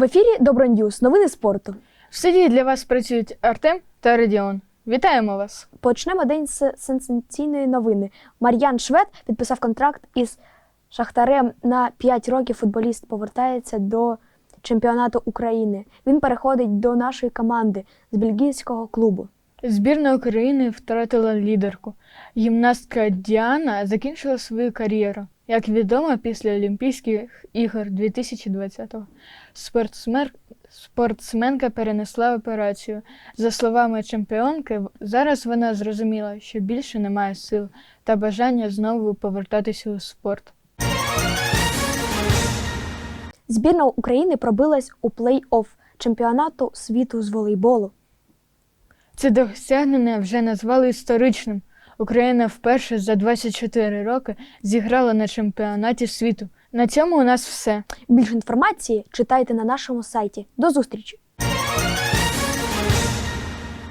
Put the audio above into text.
В ефірі Доброньюз. Новини спорту. В студії для вас працюють Артем та Радіон. Вітаємо вас! Почнемо день з сенсаційної новини. Мар'ян Швед підписав контракт із Шахтарем на 5 років. Футболіст повертається до чемпіонату України. Він переходить до нашої команди з бельгійського клубу. Збірна України втратила лідерку. Гімнастка Діана закінчила свою кар'єру. Як відомо, після Олімпійських ігор 2020-го спортсмер... спортсменка перенесла операцію. За словами чемпіонки, зараз вона зрозуміла, що більше немає сил та бажання знову повертатися у спорт. Збірна України пробилась у плей-офф чемпіонату світу з волейболу. Це досягнення вже назвали історичним. Україна вперше за 24 роки зіграла на чемпіонаті світу. На цьому у нас все. Більше інформації читайте на нашому сайті. До зустрічі!